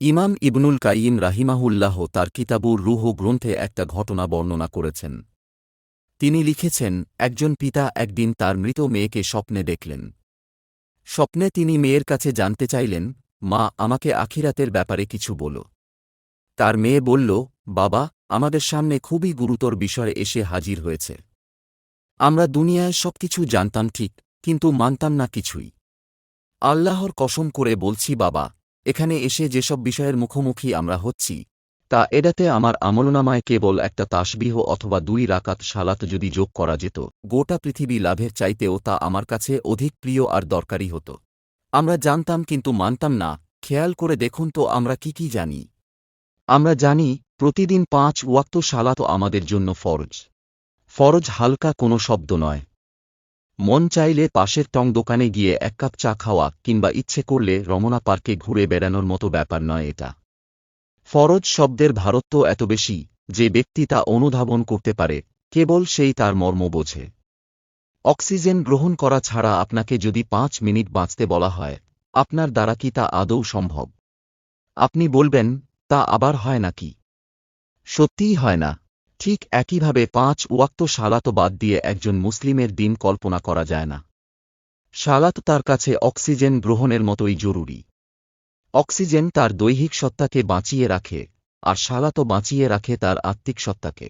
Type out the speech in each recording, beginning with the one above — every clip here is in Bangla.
ইমাম ইবনুল কাইয়িম রাহিমাহুল্লাহ তার কিতাবুর রুহ গ্রন্থে একটা ঘটনা বর্ণনা করেছেন। তিনি লিখেছেন, একজন পিতা একদিন তার মৃত মেয়েকে স্বপ্নে দেখলেন। স্বপ্নে তিনি মেয়ের কাছে জানতে চাইলেন, মা, আমাকে আখিরাতের ব্যাপারে কিছু বলো। তার মেয়ে বলল, বাবা, আমাদের সামনে খুবই গুরুতর বিষয়ে এসে হাজির হয়েছে। আমরা দুনিয়ায় সবকিছু জানতাম ঠিক, কিন্তু মানতাম না কিছুই। আল্লাহর কসম করে বলছি, বাবা এখানে এসে যেসব বিষয়ের মুখোমুখি আমরা হচ্ছি, তা এটাতে আমার আমলনামায় কেবল একটা তাসবিহ অথবা দুই রাকাত সালাত যদি যোগ করা যেত। গোটা পৃথিবী লাভের চাইতেও তা আমার কাছে অধিক প্রিয় আর দরকারি হতো। আমরা জানতাম কিন্তু মানতাম না, খেয়াল করে দেখুন তো আমরা কি কি জানি। আমরা জানি, প্রতিদিন পাঁচ ওয়াক্ত সালাত আমাদের জন্য ফরজ। ফরজ হালকা কোনো শব্দ নয়। মন চাইলে পাশের টং দোকানে গিয়ে এক কাপ চা খাওয়া কিংবা ইচ্ছে করলে রমনা পার্কে ঘুরে বেড়ানোর মতো ব্যাপার নয় এটা। ফরজ শব্দের ভারত্ব এত বেশি যে ব্যক্তি তা অনুধাবন করতে পারে, কেবল সেই তার মর্ম বোঝে। অক্সিজেন গ্রহণ করা ছাড়া আপনাকে যদি পাঁচ মিনিট বাঁচতে বলা হয়, আপনার দ্বারা কি তা আদৌ সম্ভব? আপনি বলবেন, তা আবার হয় নাকি? সত্যিই হয় না। ঠিক একইভাবে পাঁচ ওয়াক্ত সালাত বাদ দিয়ে একজন মুসলিমের দিন কল্পনা করা যায় না। সালাত তার কাছে অক্সিজেন গ্রহণের মতোই জরুরি। অক্সিজেন তার দৈহিক সত্তাকে বাঁচিয়ে রাখে, আর সালাতও বাঁচিয়ে রাখে তার আত্মিক সত্তাকে।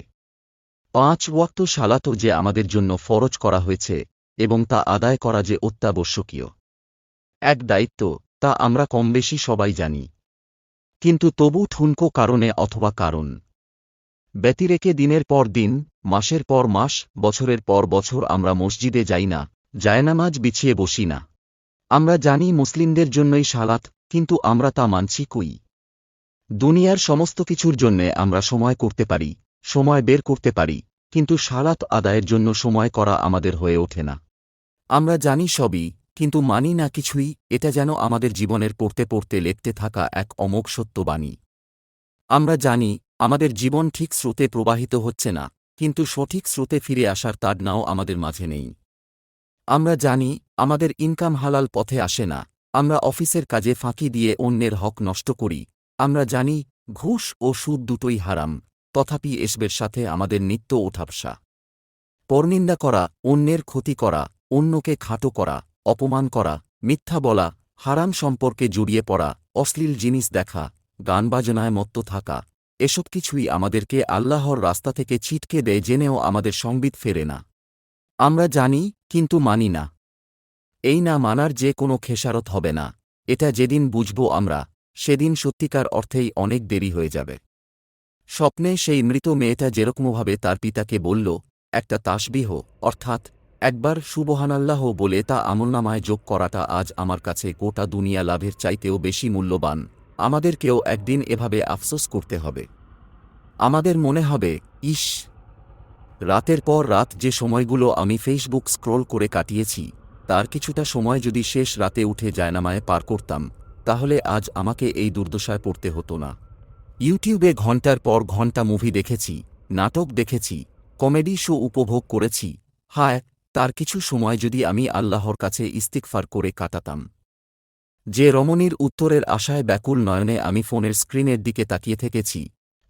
পাঁচ ওয়াক্ত সালাতও যে আমাদের জন্য ফরজ করা হয়েছে, এবং তা আদায় করা যে অত্যাবশ্যকীয়। এক দায়িত্ব, তা আমরা কমবেশি সবাই জানি। কিন্তু তবু ঠুনকো কারণে অথবা কারণ। ব্যতিরেকে দিনের পর দিন, মাসের পর মাস, বছরের পর বছর আমরা মসজিদে যাই না, জায়নামাজ বিছিয়ে বসি না। আমরা জানি মুসলিমদের জন্যই সালাত, কিন্তু আমরা তা মানছি কই? দুনিয়ার সমস্ত কিছুর জন্যে আমরা সময় করতে পারি, সময় বের করতে পারি, কিন্তু সালাত আদায়ের জন্য সময় করা আমাদের হয়ে ওঠে না। আমরা জানি সবই, কিন্তু মানি না কিছুই, এটা যেন আমাদের জীবনের পড়তে পড়তে লেখতে থাকা এক অমোঘ সত্যবাণী আমরা জানি আমাদের জীবন ঠিক স্রোতে প্রবাহিত হচ্ছে না, কিন্তু সঠিক স্রোতে ফিরে আসার তাড়নাও আমাদের মাঝে নেই। আমরা জানি, আমাদের ইনকাম হালাল পথে আসে না, আমরা অফিসের কাজে ফাঁকি দিয়ে অন্যের হক নষ্ট করি, আমরা জানি, ঘুষ ও সুদ দুটোই হারাম, তথাপি এসবের সাথে আমাদের নিত্য ওঠাবসা। পরনিন্দা করা, অন্যের ক্ষতি করা, অন্যকে খাটো করা, অপমান করা, মিথ্যা বলা, হারাম সম্পর্কে জড়িয়ে পড়া, অশ্লীল জিনিস দেখা, গান বাজনায় মত্ত থাকা এসব কিছুই আমাদেরকে আল্লাহর রাস্তা থেকে ছিটকে দেয় জেনেও আমাদের সংবিত ফেরে না। আমরা জানি, কিন্তু মানি না। এই না মানার যে কোনো খেসারত হবে না। এটা যেদিন বুঝব আমরা, সেদিন সত্যিকার অর্থেই অনেক দেরি হয়ে যাবে। স্বপ্নে সেই মৃত মেয়েটা যেরকমভাবে তার পিতাকে বলল, একটা তাসবিহ, অর্থাৎ, একবার সুবহানাল্লাহ বলে তা আমলনামায় যোগ করাটা আজ আমার কাছে গোটা দুনিয়া লাভের চাইতেও বেশি মূল্যবান। আমাদেরকেও একদিন এভাবে আফসোস করতে হবে। আমাদের মনে হবে, ইস, রাতের পর রাত যে সময়গুলো আমি ফেসবুক স্ক্রোল করে কাটিয়েছি, তার কিছুটা সময় যদি শেষ রাতে উঠে জায়নামায় পার করতাম, তাহলে আজ আমাকে এই দুর্দশায় পড়তে হতো না। ইউটিউবে ঘণ্টার পর ঘণ্টা মুভি দেখেছি, নাটক দেখেছি, কমেডি শো উপভোগ করেছি, হায়, তার কিছু সময় যদি আমি আল্লাহর কাছে ইস্তিকফার করে কাটাতাম। যে রমণীর উত্তরের আশায় ব্যাকুল নয়নে আমি ফোনের স্ক্রিনের দিকে তাকিয়ে থেকেছি,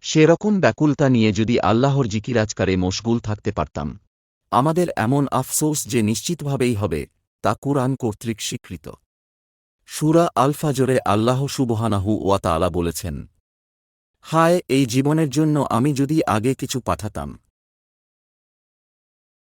সেরকম ব্যাকুলতা নিয়ে যদি আল্লাহর জিকিরাজকারে মশগুল থাকতে পারতাম। আমাদের এমন আফসোস যে নিশ্চিতভাবেই হবে, তা কুরআন কর্তৃক স্বীকৃত। সুরা আলফাজরে আল্লাহ সুবহানাহু ওয়া তাআলা বলেছেন, হায়, এই জীবনের জন্য আমি যদি আগে কিছু পাঠাতাম